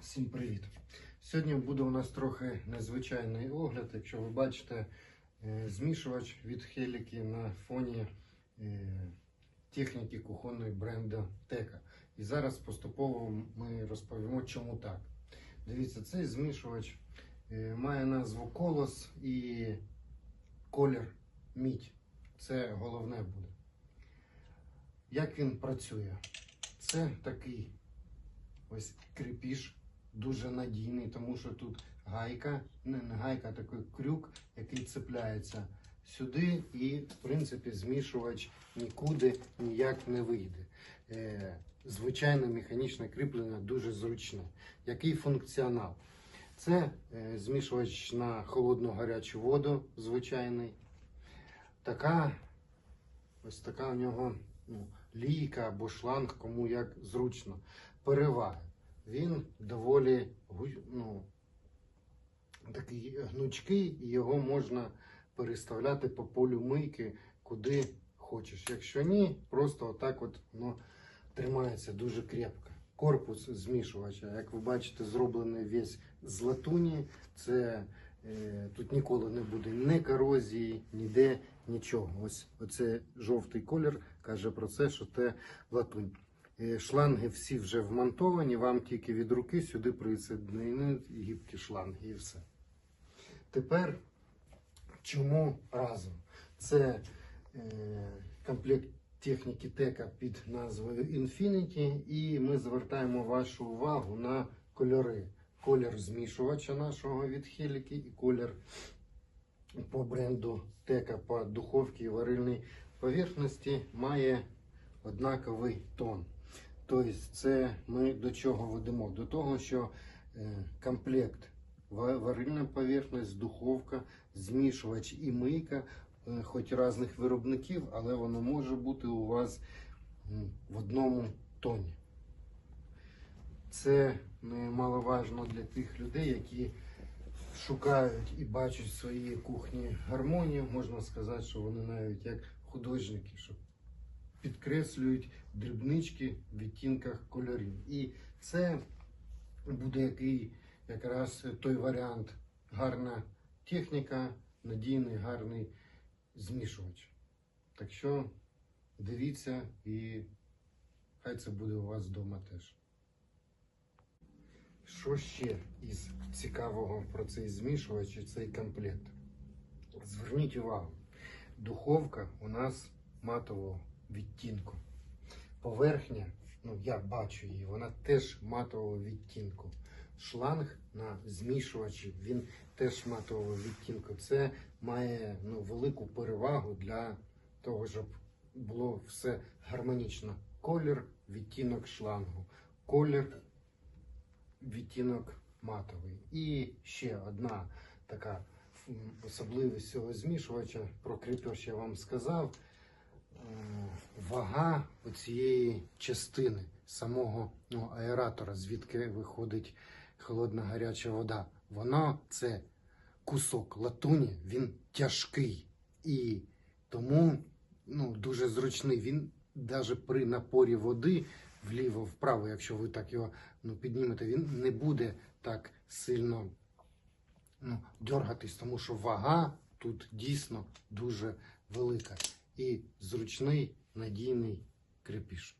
Всім привіт! Сьогодні буде у нас трохи незвичайний огляд. Якщо ви бачите е, змішувач від Хеліки на фоні е, техніки кухонної бренду Тека. І зараз поступово ми розповімо, чому так. Дивіться, цей змішувач е, має назву Колос і колір мідь. Це головне буде. Як він працює? Це такий ось крепіж дуже надійний, тому що тут гайка, не, не гайка, а такий крюк, який цепляється сюди, і, в принципі, змішувач нікуди ніяк не вийде. Е, звичайне механічне кріплення дуже зручне. Який функціонал? Це е, змішувач на холодну гарячу воду, звичайний. Така, ось така у нього ну, лійка або шланг, кому як зручно. Переваги. Він доволі ну, такий гнучкий, і його можна переставляти по полю мийки куди хочеш. Якщо ні, просто отак от воно тримається дуже крепко. Корпус змішувача, як ви бачите, зроблений весь з латуні. Це е, тут ніколи не буде ні корозії, ніде нічого. Ось оце жовтий колір каже про це, що це латунь. Е, Шланги всі вже вмонтовані, вам тільки від руки сюди присоединені гібкі шланги і все. Тепер чому разом? Це е, комплект техніки Тека під назвою Infinity, і ми звертаємо вашу увагу на кольори. Колір змішувача нашого від Хеліки і колір по бренду Тека по духовці і варильній поверхності має однаковий тон. Тобто, це ми до чого ведемо? До того, що е, комплект варильна поверхність, духовка, змішувач і мийка, е, хоч різних виробників, але воно може бути у вас в одному тоні. Це немаловажно для тих людей, які шукають і бачать в своїй кухні гармонію. Можна сказати, що вони навіть як художники, підкреслюють дрібнички в відтінках кольорів. І це буде який якраз той варіант. Гарна техніка, надійний, гарний змішувач. Так що дивіться і хай це буде у вас вдома теж. Що ще із цікавого про цей змішувач і цей комплект? Зверніть увагу, духовка у нас матового відтінку. Поверхня, ну я бачу її, вона теж матового відтінку. Шланг на змішувачі, він теж матового відтінку. Це має ну, велику перевагу для того, щоб було все гармонічно. Колір, відтінок шлангу, колір, відтінок матовий. І ще одна така особливість цього змішувача, про кріпеж я вам сказав. Е, Вага цієї частини самого ну, аератора, звідки виходить холодна гаряча вода. Вона це кусок латуні, він тяжкий і тому ну, дуже зручний. Він навіть при напорі води вліво-вправо, якщо ви так його ну, піднімете, він не буде так сильно ну, дергатись, тому що вага тут дійсно дуже велика і зручний надійний крепіж.